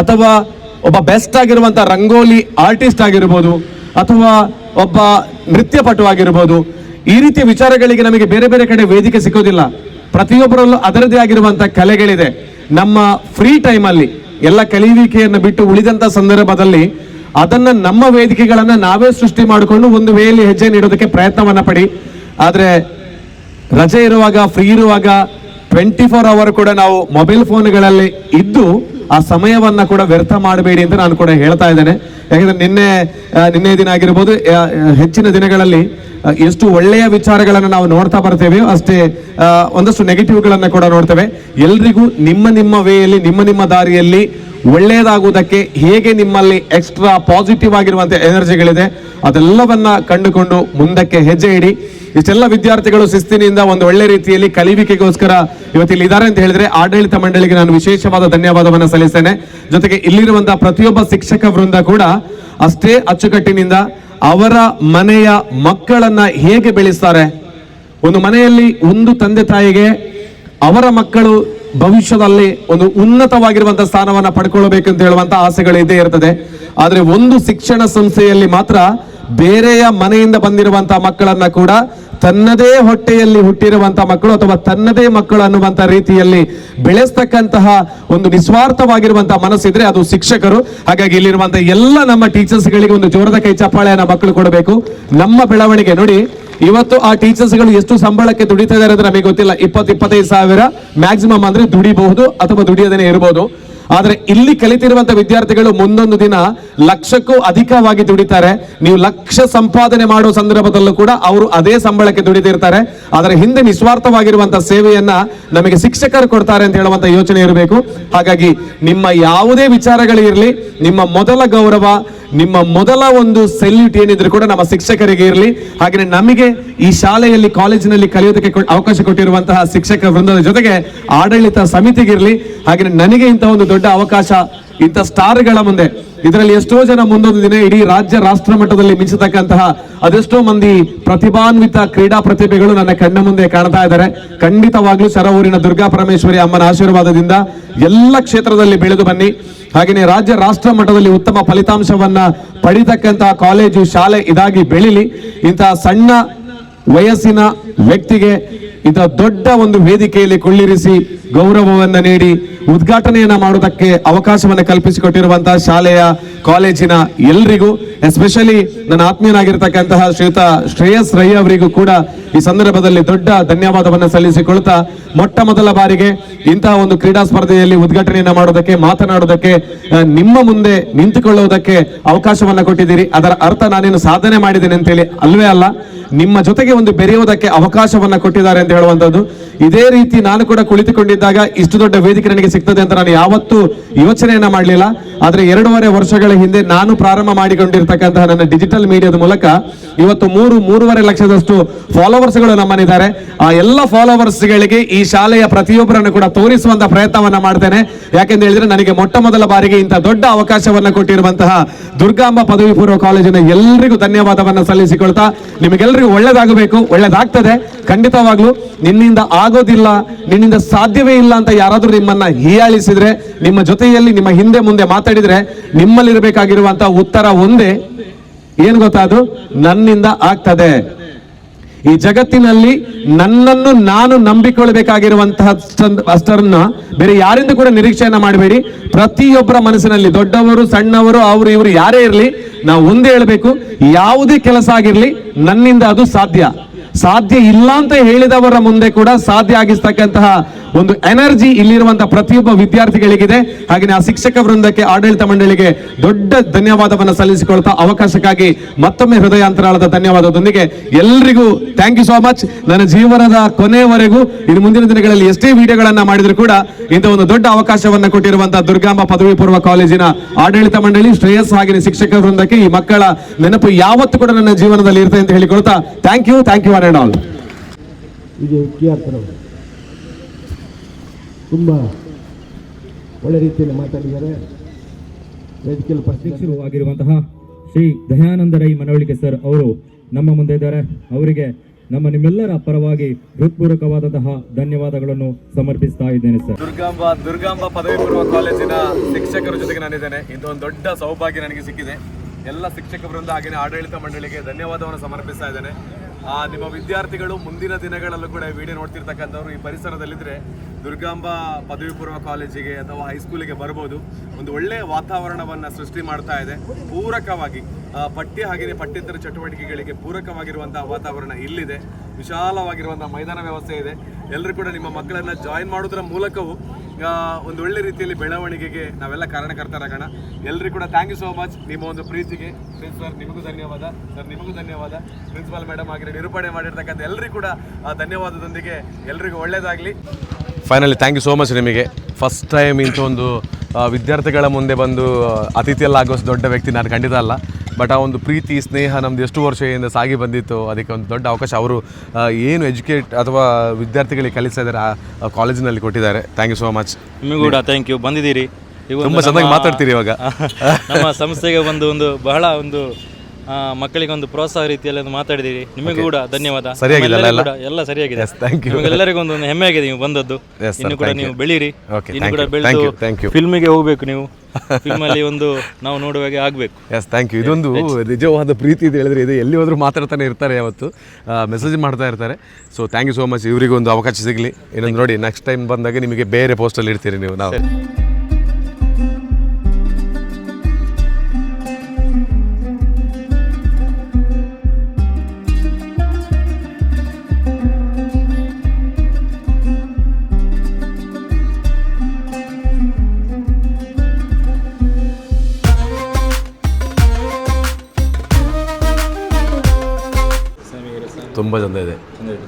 ಅಥವಾ ಒಬ್ಬ ಬೆಸ್ಟ್ ಆಗಿರುವಂತ ರಂಗೋಲಿ ಆರ್ಟಿಸ್ಟ್ ಆಗಿರ್ಬೋದು ಅಥವಾ ಒಬ್ಬ ನೃತ್ಯಪಟು ಆಗಿರ್ಬೋದು ಈ ರೀತಿಯ ವಿಚಾರಗಳಿಗೆ ನಮಗೆ ಬೇರೆ ಬೇರೆ ಕಡೆ ವೇದಿಕೆ ಸಿಗೋದಿಲ್ಲ ಪ್ರತಿಯೊಬ್ಬರಲ್ಲೂ ಅದರದೇ ಆಗಿರುವಂತಹ ಕಲೆಗಳಿದೆ. ನಮ್ಮ ಫ್ರೀ ಟೈಮ್ ಅಲ್ಲಿ ಎಲ್ಲ ಕಲಿಯುವಿಕೆಯನ್ನು ಬಿಟ್ಟು ಉಳಿದಂತ ಸಂದರ್ಭದಲ್ಲಿ ಅದನ್ನ ನಮ್ಮ ವೇದಿಕೆಗಳನ್ನ ನಾವೇ ಸೃಷ್ಟಿ ಮಾಡಿಕೊಂಡು ಒಂದು ವೇಳೆ ಹೆಜ್ಜೆ ನೀಡೋದಕ್ಕೆ ಪ್ರಯತ್ನವನ್ನ ಪಡಿ. ಆದ್ರೆ ರಜೆ ಇರುವಾಗ, ಫ್ರೀ ಇರುವಾಗ ಟ್ವೆಂಟಿ ಫೋರ್ ಅವರ್ ಕೂಡ ನಾವು ಮೊಬೈಲ್ ಫೋನ್ಗಳಲ್ಲಿ ಇದ್ದು ಆ ಸಮಯವನ್ನ ಕೂಡ ವ್ಯರ್ಥ ಮಾಡಬೇಡಿ ಅಂತ ನಾನು ಕೂಡ ಹೇಳ್ತಾ ಇದ್ದೇನೆ. ಯಾಕಂದ್ರೆ ನಿನ್ನೆ ನಿನ್ನೆ ದಿನ ಆಗಿರ್ಬೋದು ಹೆಚ್ಚಿನ ದಿನಗಳಲ್ಲಿ ಎಷ್ಟು ಒಳ್ಳೆಯ ವಿಚಾರಗಳನ್ನು ನಾವು ನೋಡ್ತಾ ಬರ್ತೇವೆ ಅಷ್ಟೇ ಒಂದಷ್ಟು ನೆಗೆಟಿವ್ಗಳನ್ನು ಕೂಡ ನೋಡ್ತೇವೆ. ಎಲ್ರಿಗೂ ನಿಮ್ಮ ನಿಮ್ಮ ವೇಯಲ್ಲಿ ನಿಮ್ಮ ನಿಮ್ಮ ದಾರಿಯಲ್ಲಿ ಒಳ್ಳೆಯದಾಗುವುದಕ್ಕೆ ಹೇಗೆ ನಿಮ್ಮಲ್ಲಿ ಎಕ್ಸ್ಟ್ರಾ ಪಾಸಿಟಿವ್ ಆಗಿರುವಂತ ಎನರ್ಜಿಗಳಿದೆ ಅದೆಲ್ಲವನ್ನ ಕಂಡುಕೊಂಡು ಮುಂದಕ್ಕೆ ಹೆಜ್ಜೆ ಇಡಿ. ಇಷ್ಟೆಲ್ಲ ವಿದ್ಯಾರ್ಥಿಗಳು ಶಿಸ್ತಿನಿಂದ ಒಂದು ಒಳ್ಳೆ ರೀತಿಯಲ್ಲಿ ಕಲಿವಿಕೆಗೋಸ್ಕರ ಇವತ್ತಿಲ್ಲಿ ಇದ್ದಾರೆ ಅಂತ ಹೇಳಿದ್ರೆ ಆಡಳಿತ ಮಂಡಳಿಗೆ ನಾನು ವಿಶೇಷವಾದ ಧನ್ಯವಾದವನ್ನು ಸಲ್ಲಿಸ್ತೇನೆ. ಜೊತೆಗೆ ಇಲ್ಲಿರುವಂತಹ ಪ್ರತಿಯೊಬ್ಬ ಶಿಕ್ಷಕ ವೃಂದ ಕೂಡ ಅಷ್ಟೇ ಅಚ್ಚುಕಟ್ಟಿನಿಂದ ಅವರ ಮನೆಯ ಮಕ್ಕಳನ್ನ ಹೇಗೆ ಬೆಳೆಸ್ತಾರೆ? ಒಂದು ಮನೆಯಲ್ಲಿ ಒಂದು ತಂದೆ ತಾಯಿಗೆ ಅವರ ಮಕ್ಕಳು ಭವಿಷ್ಯದಲ್ಲಿ ಒಂದು ಉನ್ನತವಾಗಿರುವಂತಹ ಸ್ಥಾನವನ್ನ ಪಡ್ಕೊಳ್ಬೇಕಂತ ಹೇಳುವಂತ ಆಸೆಗಳು ಇದ್ದೇ ಇರ್ತದೆ. ಆದ್ರೆ ಒಂದು ಶಿಕ್ಷಣ ಸಂಸ್ಥೆಯಲ್ಲಿ ಮಾತ್ರ ಬೇರೆಯ ಮನೆಯಿಂದ ಬಂದಿರುವಂತಹ ಮಕ್ಕಳನ್ನ ಕೂಡ ತನ್ನದೇ ಹೊಟ್ಟೆಯಲ್ಲಿ ಹುಟ್ಟಿರುವಂತಹ ಮಕ್ಕಳು ಅಥವಾ ತನ್ನದೇ ಮಕ್ಕಳು ಅನ್ನುವಂತ ರೀತಿಯಲ್ಲಿ ಬೆಳೆಸ್ತಕ್ಕಂತಹ ಒಂದು ನಿಸ್ವಾರ್ಥವಾಗಿರುವಂತಹ ಮನಸ್ಸಿದ್ರೆ ಅದು ಶಿಕ್ಷಕರು. ಹಾಗಾಗಿ ಇಲ್ಲಿರುವಂತಹ ಎಲ್ಲ ನಮ್ಮ ಟೀಚರ್ಸ್ ಗಳಿಗೆ ಒಂದು ಜೋರದ ಕೈ ಚಪ್ಪಾಳೆಯನ್ನ ಮಕ್ಕಳು ಕೊಡಬೇಕು. ನಮ್ಮ ಬೆಳವಣಿಗೆ ನೋಡಿ, ಇವತ್ತು ಆ ಟೀಚರ್ಸ್ಗಳು ಎಷ್ಟು ಸಂಬಳಕ್ಕೆ ದುಡಿತಾ ಇದಾರೆ ಅಂದ್ರೆ ನಮಗೆ ಗೊತ್ತಿಲ್ಲ. ಇಪ್ಪತ್ತು ಇಪ್ಪತ್ತೈದು ಸಾವಿರ ಮ್ಯಾಕ್ಸಿಮಮ್ ಅಂದ್ರೆ ದುಡಿಬಹುದು ಅಥವಾ ದುಡಿಯೋದನ್ನೇ ಇರಬಹುದು ಆದ್ರೆ ಇಲ್ಲಿ ಕಲಿತಿರುವಂತ ವಿದ್ಯಾರ್ಥಿಗಳು ಮುಂದೊಂದು ದಿನ ಲಕ್ಷಕ್ಕೂ ಅಧಿಕವಾಗಿ ದುಡಿತಾರೆ. ನೀವು ಲಕ್ಷ ಸಂಪಾದನೆ ಮಾಡುವ ಸಂದರ್ಭದಲ್ಲೂ ಕೂಡ ಅವರು ಅದೇ ಸಂಬಳಕ್ಕೆ ದುಡಿದಿರ್ತಾರೆ. ಅದರ ಹಿಂದೆ ನಿಸ್ವಾರ್ಥವಾಗಿರುವಂತಹ ಸೇವೆಯನ್ನ ನಮಗೆ ಶಿಕ್ಷಕರು ಕೊಡ್ತಾರೆ ಅಂತ ಹೇಳುವಂತ ಯೋಚನೆ ಇರಬೇಕು. ಹಾಗಾಗಿ ನಿಮ್ಮ ಯಾವುದೇ ವಿಚಾರಗಳಿರಲಿ ನಿಮ್ಮ ಮೊದಲ ಗೌರವ, ನಿಮ್ಮ ಮೊದಲ ಒಂದು ಸೆಲ್ಯೂಟ್ ಏನಿದ್ರು ಕೂಡ ನಮ್ಮ ಶಿಕ್ಷಕರಿಗೆ ಇರಲಿ. ಹಾಗೆ ನಮಗೆ ಈ ಶಾಲೆಯಲ್ಲಿ, ಕಾಲೇಜಿನಲ್ಲಿ ಕಲಿಯೋದಕ್ಕೆ ಅವಕಾಶ ಕೊಟ್ಟಿರುವಂತಹ ಶಿಕ್ಷಕ ವೃಂದದ ಜೊತೆಗೆ ಆಡಳಿತ ಸಮಿತಿಗಿರಲಿ. ಹಾಗೆ ನನಗೆ ಇಂತಹ ಒಂದು ಅವಕಾಶ ಇಂಥ ಸ್ಟಾರ್ಗಳ ಮುಂದೆ. ಇದರಲ್ಲಿ ಎಷ್ಟೋ ಜನ ಮುಂದೊಂದು ದಿನ ಇಡೀ ರಾಜ್ಯ ರಾಷ್ಟ್ರ ಮಟ್ಟದಲ್ಲಿ ಮಿಂಚತಕ್ಕಂತಹ ಅದೆಷ್ಟೋ ಮಂದಿ ಪ್ರತಿಭಾನ್ವಿತ ಕ್ರೀಡಾ ಪ್ರತಿಭೆಗಳು ನನ್ನ ಕಣ್ಣ ಮುಂದೆ ಕಾಣ್ತಾ ಇದ್ದಾರೆ. ಖಂಡಿತವಾಗ್ಲೂ ಸರವೂರಿನ ದುರ್ಗಾ ಪರಮೇಶ್ವರಿ ಅಮ್ಮನ ಆಶೀರ್ವಾದದಿಂದ ಎಲ್ಲ ಕ್ಷೇತ್ರದಲ್ಲಿ ಬೆಳೆದು ಬನ್ನಿ. ಹಾಗೆಯೇ ರಾಜ್ಯ ರಾಷ್ಟ್ರ ಮಟ್ಟದಲ್ಲಿ ಉತ್ತಮ ಫಲಿತಾಂಶವನ್ನ ಪಡಿತಕ್ಕಂತಹ ಕಾಲೇಜು, ಶಾಲೆ ಇದಾಗಿ ಬೆಳಿಲಿ. ಇಂತಹ ಸಣ್ಣ ವಯಸ್ಸಿನ ವ್ಯಕ್ತಿಗೆ ಇಂತಹ ದೊಡ್ಡ ಒಂದು ವೇದಿಕೆಯಲ್ಲಿ ಕೊಳ್ಳಿರಿಸಿ ಗೌರವವನ್ನ ನೀಡಿ ಉದ್ಘಾಟನೆಯನ್ನ ಮಾಡುವುದಕ್ಕೆ ಅವಕಾಶವನ್ನು ಕಲ್ಪಿಸಿಕೊಟ್ಟಿರುವಂತಹ ಶಾಲೆಯ ಕಾಲೇಜಿನ ಎಲ್ರಿಗೂ ಎಸ್ಪೆಷಲಿ ನನ್ನ ಆತ್ಮೀಯನಾಗಿರ್ತಕ್ಕಂತಹ ಶ್ರೀಯುತ ಶ್ರೇಯಸ್ ರೈ ಅವರಿಗೂ ಕೂಡ ಈ ಸಂದರ್ಭದಲ್ಲಿ ದೊಡ್ಡ ಧನ್ಯವಾದವನ್ನ ಸಲ್ಲಿಸಿಕೊಳ್ತಾ ಮೊಟ್ಟ ಮೊದಲ ಬಾರಿಗೆ ಇಂತಹ ಒಂದು ಕ್ರೀಡಾ ಸ್ಪರ್ಧೆಯಲ್ಲಿ ಉದ್ಘಾಟನೆಯನ್ನ ಮಾಡೋದಕ್ಕೆ, ಮಾತನಾಡೋದಕ್ಕೆ ನಿಮ್ಮ ಮುಂದೆ ನಿಂತುಕೊಳ್ಳುವುದಕ್ಕೆ ಅವಕಾಶವನ್ನ ಕೊಟ್ಟಿದ್ದೀರಿ. ಅದರ ಅರ್ಥ ನಾನೇನು ಸಾಧನೆ ಮಾಡಿದ್ದೇನೆ ಅಂತೇಳಿ ಅಲ್ವೇ ಅಲ್ಲ. ನಿಮ್ಮ ಜೊತೆಗೆ ಒಂದು ಬೆರೆಯುವುದಕ್ಕೆ ಅವಕಾಶವನ್ನ ಕೊಟ್ಟಿದ್ದಾರೆ ಅಂತ ಹೇಳುವಂತದ್ದು ಇದೇ ರೀತಿ ನಾನು ಕೂಡ ಕುಳಿತುಕೊಂಡಿದ್ದಾಗ ಇಷ್ಟು ದೊಡ್ಡ ವೇದಿಕೆ ನನಗೆ ಸಿಗ್ತದೆ ಅಂತ ನಾನು ಯಾವತ್ತೂ ಯೋಚನೆಯನ್ನ ಮಾಡಲಿಲ್ಲ. ಆದರೆ ಎರಡೂವರೆ ವರ್ಷಗಳ ಹಿಂದೆ ನಾನು ಪ್ರಾರಂಭ ಮಾಡಿಕೊಂಡಿರ್ತಕ್ಕಂತಹ ನನ್ನ ಡಿಜಿಟಲ್ ಮೀಡಿಯಾದ ಮೂಲಕ ಇವತ್ತು ಮೂರು, ಮೂರುವರೆ ಲಕ್ಷದಷ್ಟು ಫಾಲೋವರ್ಸ್ಗಳು ನಮ್ಮನಿದ್ದಾರೆ ಆ ಎಲ್ಲ ಫಾಲೋವರ್ಸ್ಗಳಿಗೆ ಈ ಶಾಲೆಯ ಪ್ರತಿಯೊಬ್ಬರನ್ನು ಕೂಡ ತೋರಿಸುವಂತಹ ಪ್ರಯತ್ನವನ್ನ ಮಾಡ್ತೇನೆ. ಯಾಕೆಂತ ಹೇಳಿದ್ರೆ ನನಗೆ ಮೊಟ್ಟ ಮೊದಲ ಬಾರಿಗೆ ಇಂಥ ದೊಡ್ಡ ಅವಕಾಶವನ್ನ ಕೊಟ್ಟಿರುವಂತಹ ದುರ್ಗಾಂಬ ಪದವಿ ಪೂರ್ವ ಕಾಲೇಜಿನ ಎಲ್ಲರಿಗೂ ಧನ್ಯವಾದವನ್ನ ಸಲ್ಲಿಸಿಕೊಳ್ತಾ ನಿಮಗೆಲ್ಲರಿಗೂ ಒಳ್ಳೇದಾಗಬೇಕು, ಒಳ್ಳೇದಾಗ್ತದೆ. ಖಂಡಿತವಾಗ್ಲೂ ನಿನ್ನಿಂದ ಆಗೋದಿಲ್ಲ, ನಿನ್ನಿಂದ ಸಾಧ್ಯವೇ ಇಲ್ಲ ಅಂತ ಯಾರಾದ್ರೂ ನಿಮ್ಮನ್ನ ಹೀಯಾಳಿಸಿದ್ರೆ, ನಿಮ್ಮ ಜೊತೆಯಲ್ಲಿ ನಿಮ್ಮ ಹಿಂದೆ ಮುಂದೆ ಮಾತಾಡಿದ್ರೆ ನಿಮ್ಮಲ್ಲಿರಬೇಕಾಗಿರುವಂತಹ ಉತ್ತರ ಒಂದೇ. ಏನ್ ಗೊತ್ತಾದ್ರು ನನ್ನಿಂದ ಆಗ್ತದೆ. ಈ ಜಗತ್ತಿನಲ್ಲಿ ನನ್ನನ್ನು ನಾನು ನಂಬಿಕೊಳ್ಳಬೇಕಾಗಿರುವಂತಹ ಅಷ್ಟನ್- ಅಷ್ಟರನ್ನ ಬೇರೆ ಯಾರಿಂದ ಕೂಡ ನಿರೀಕ್ಷೆಯನ್ನ ಮಾಡಬೇಡಿ. ಪ್ರತಿಯೊಬ್ಬರ ಮನಸ್ಸಿನಲ್ಲಿ ದೊಡ್ಡವರು, ಸಣ್ಣವರು, ಅವರು, ಇವರು ಯಾರೇ ಇರಲಿ, ನಾವು ಒಂದೇ ಹೇಳಬೇಕು. ಯಾವುದೇ ಕೆಲಸ ಆಗಿರಲಿ, ನನ್ನಿಂದ ಅದು ಸಾಧ್ಯ. ಸಾಧ್ಯ ಇಲ್ಲ ಅಂತ ಹೇಳಿದವರ ಮುಂದೆ ಕೂಡ ಸಾಧ್ಯ ಆಗಿಸ್ತಕ್ಕಂತಹ ಒಂದು ಎನರ್ಜಿ ಇಲ್ಲಿರುವಂತಹ ಪ್ರತಿಯೊಬ್ಬ ವಿದ್ಯಾರ್ಥಿಗಳಿಗಿದೆ. ಹಾಗೆ ಆ ಶಿಕ್ಷಕ ವೃಂದಕ್ಕೆ, ಆಡಳಿತ ಮಂಡಳಿಗೆ ದೊಡ್ಡ ಧನ್ಯವಾದವನ್ನು ಸಲ್ಲಿಸಿಕೊಳ್ತಾ ಅವಕಾಶಕ್ಕಾಗಿ ಮತ್ತೊಮ್ಮೆ ಹೃದಯಾಂತರಾಳದ ಧನ್ಯವಾದದೊಂದಿಗೆ ಎಲ್ರಿಗೂ ಥ್ಯಾಂಕ್ ಯು ಸೋ ಮಚ್ ನನ್ನ ಜೀವನದ ಕೊನೆಯವರೆಗೂ ಇನ್ನು ಮುಂದಿನ ದಿನಗಳಲ್ಲಿ ಎಷ್ಟೇ ವಿಡಿಯೋಗಳನ್ನ ಮಾಡಿದ್ರು ಕೂಡ ಇಂಥ ಒಂದು ದೊಡ್ಡ ಅವಕಾಶವನ್ನ ಕೊಟ್ಟಿರುವಂತಹ ದುರ್ಗಾಂಬ ಪದವಿ ಪೂರ್ವ ಕಾಲೇಜಿನ ಆಡಳಿತ ಮಂಡಳಿ ಶ್ರೇಯಸ್ ಹಾಗೆ ಶಿಕ್ಷಕ ವೃಂದಕ್ಕೆ ಈ ಮಕ್ಕಳ ನೆನಪು ಯಾವತ್ತೂ ಕೂಡ ನನ್ನ ಜೀವನದಲ್ಲಿ ಇರುತ್ತೆ ಅಂತ ಹೇಳಿಕೊಳ್ತಾ thank you thank you all ಇದು ಕೆ ಆರ್ ತುಂಬ ಒಳ್ಳೆ ರೀತಿಯಲ್ಲಿ ಮಾತಾಡಿದ್ದಾರೆ. ವೇದಿಕೆಯಲ್ಲಿ ಪ್ರಶ್ನೆ ಅಧ್ಯಕ್ಷರು ಆಗಿರುವಂತಹ ಶ್ರೀ ದಯಾನಂದ ರೈ ಮನವಳಿಕೆ ಸರ್ ಅವರು ನಮ್ಮ ಮುಂದೆ ಇದ್ದಾರೆ. ಅವರಿಗೆ ನಮ್ಮ ನಿಮ್ಮೆಲ್ಲರ ಪರವಾಗಿ ಹೃತ್ಪೂರ್ವಕವಾದಂತಹ ಧನ್ಯವಾದಗಳನ್ನು ಸಮರ್ಪಿಸ್ತಾ ಇದ್ದೇನೆ ಸರ್. ದುರ್ಗಾಂಬ ದುರ್ಗಾಂಬ ಪದವಿ ಪೂರ್ವ ಕಾಲೇಜಿನ ಶಿಕ್ಷಕರ ಜೊತೆಗೆ ನಾನಿದ್ದೇನೆ ಇದು ಒಂದು ದೊಡ್ಡ ಸೌಭಾಗ್ಯ ನನಗೆ ಸಿಕ್ಕಿದೆ. ಎಲ್ಲ ಶಿಕ್ಷಕ ವೃಂದ ಆಗಿನ ಆಡಳಿತ ಮಂಡಳಿಗೆ ಧನ್ಯವಾದವನ್ನು ಸಮರ್ಪಿಸ್ತಾ ಇದ್ದೇನೆ. ನಿಮ್ಮ ವಿದ್ಯಾರ್ಥಿಗಳು ಮುಂದಿನ ದಿನಗಳಲ್ಲೂ ಕೂಡ ವಿಡಿಯೋ ನೋಡ್ತಿರ್ತಕ್ಕಂಥವ್ರು ಈ ಪರಿಸರದಲ್ಲಿದ್ದರೆ ದುರ್ಗಾಂಬ ಪದವಿ ಪೂರ್ವ ಕಾಲೇಜಿಗೆ ಅಥವಾ ಹೈಸ್ಕೂಲಿಗೆ ಬರ್ಬೋದು. ಒಂದು ಒಳ್ಳೆಯ ವಾತಾವರಣವನ್ನು ಸೃಷ್ಟಿ ಮಾಡ್ತಾ ಇದೆ. ಪೂರಕವಾಗಿ ಪಠ್ಯ ಹಾಗೆಯೇ ಪಠ್ಯೇತರ ಚಟುವಟಿಕೆಗಳಿಗೆ ಪೂರಕವಾಗಿರುವಂಥ ವಾತಾವರಣ ಇಲ್ಲಿದೆ. ವಿಶಾಲವಾಗಿರುವಂಥ ಮೈದಾನ ವ್ಯವಸ್ಥೆ ಇದೆ. ಎಲ್ಲರೂ ಕೂಡ ನಿಮ್ಮ ಮಕ್ಕಳನ್ನ ಜಾಯಿನ್ ಮಾಡೋದ್ರ ಮೂಲಕವೂ ಒಂದು ಒಳ್ಳೆ ರೀತಿಯಲ್ಲಿ ಬೆಳವಣಿಗೆಗೆ ನಾವೆಲ್ಲ ಕಾರಣಕರ್ತರಾಗೋಣ ಎಲ್ಲರಿಗೂ ಕೂಡ ಥ್ಯಾಂಕ್ ಯು ಸೋ ಮಚ್ ನಿಮ್ಮ ಒಂದು ಪ್ರೀತಿಗೆ. ಸರ್ ನಿಮಗೂ ಧನ್ಯವಾದ. ಸರ್ ನಿಮಗೂ ಧನ್ಯವಾದ. ಪ್ರಿನ್ಸಿಪಾಲ್ ಮೇಡಮ್ ಆಗಿರೋ ನಿರೂಪಣೆ ಮಾಡಿರ್ತಕ್ಕಂಥ ಎಲ್ಲರಿಗೂ ಕೂಡ ಧನ್ಯವಾದದೊಂದಿಗೆ ಎಲ್ರಿಗೂ ಒಳ್ಳೆಯದಾಗಲಿ finally thank you so much ನಿಮಗೆ. ಫಸ್ಟ್ ಟೈಮ್ ಇಂಥ ಒಂದು ವಿದ್ಯಾರ್ಥಿಗಳ ಮುಂದೆ ಬಂದು ಅತಿಥಿಯಲ್ಲಾಗುವಷ್ಟು ದೊಡ್ಡ ವ್ಯಕ್ತಿ ನಾನು ಖಂಡಿತ ಅಲ್ಲ. ಬಟ್ ಆ ಒಂದು ಪ್ರೀತಿ ಸ್ನೇಹ ನಮ್ದು ಎಷ್ಟು ವರ್ಷದಿಂದ ಸಾಗಿ ಬಂದಿತ್ತು ಅದಕ್ಕೆ ಒಂದು ದೊಡ್ಡ ಅವಕಾಶ ಅವರು ಏನು ಎಜುಕೇಟ್ ಅಥವಾ ವಿದ್ಯಾರ್ಥಿಗಳಿಗೆ ಕಲಿಸ್ತಾ ಇದ್ದಾರೆ ಆ ಕಾಲೇಜಿನಲ್ಲಿ ಕೊಟ್ಟಿದ್ದಾರೆ. ಥ್ಯಾಂಕ್ ಯು ಸೋ ಮಚ್ ನಿಮಗೂ ಕೂಡ ಥ್ಯಾಂಕ್ ಯು ಬಂದಿದ್ದೀರಿ. ತುಂಬ ಚೆನ್ನಾಗಿ ಮಾತಾಡ್ತೀರಿ ಇವಾಗ. ನಮ್ಮ ಸಂಸ್ಥೆಗೆ ಒಂದು ಒಂದು ಬಹಳ ಒಂದು ಆ, ಮಕ್ಕಳಿಗೆ ಒಂದು ಪ್ರೋತ್ಸಾಹ ರೀತಿಯಲ್ಲಿ ಒಂದು ಮಾತಾಡಿದ್ದೀರಿ. ನಿಮಗೂ ಕೂಡ ಧನ್ಯವಾದ. ಸರಿಯಾಗಿದೆ ಅಲ್ಲ ನಮ್ಮೆಲ್ಲರಿಗೂ ಕೂಡ ಎಲ್ಲ ಸರಿಯಾಗಿದೆ. Yes, thank you. ನಿಮಗೆಲ್ಲರಿಗೂ ಒಂದು ಹೆಮ್ಮೆ ಆಗಿದೆ ನೀವು ಬಂದದ್ದು. Yes, sir, ಇನ್ನು ಕೂಡ thank ನೀವು. ಬೆಳೀರಿ. Okay, ಇನ್ನು thank ಕೂಡ you, thank ಬೆಳೆದು you, thank you. ಫಿಲ್ಮಿಗೆ ಹೋಗ್ಬೇಕು ನೀವು. ಫಿಲ್ಮಲ್ಲಿ ಒಂದು ನಾವು ನೋಡುವಾಗೆ ಆಗ್ಬೇಕು. ಎಸ್ ಥ್ಯಾಂಕ್ ಯು ಇದೊಂದು ನಿಜವಾದ ಪ್ರೀತಿ ಅಂತ ಹೇಳಿದ್ರೆ ಇದು ಎಲ್ಲಿ ಹೋದ್ರೂ ಮಾತಾಡ್ತಾನೆ ಇರ್ತಾರೆ ಯಾವತ್ತು. ಮೆಸೇಜ್ ಮಾಡ್ತಾ ಇರ್ತಾರೆ. So thank you so much ಇವರಿಗೂ ಒಂದು ಅವಕಾಶ ಸಿಗಲಿ. ಇನ್ನೊಂದು ನೋಡಿ ನೆಕ್ಸ್ಟ್ ಟೈಮ್ ಬಂದಾಗ ನಿಮಗೆ ಬೇರೆ ಪೋಸ್ಟಲ್ಲಿ ಇರ್ತೀರಿ ನೀವು. ನಾವು. ತುಂಬ ಚಂದ ಇದೆ.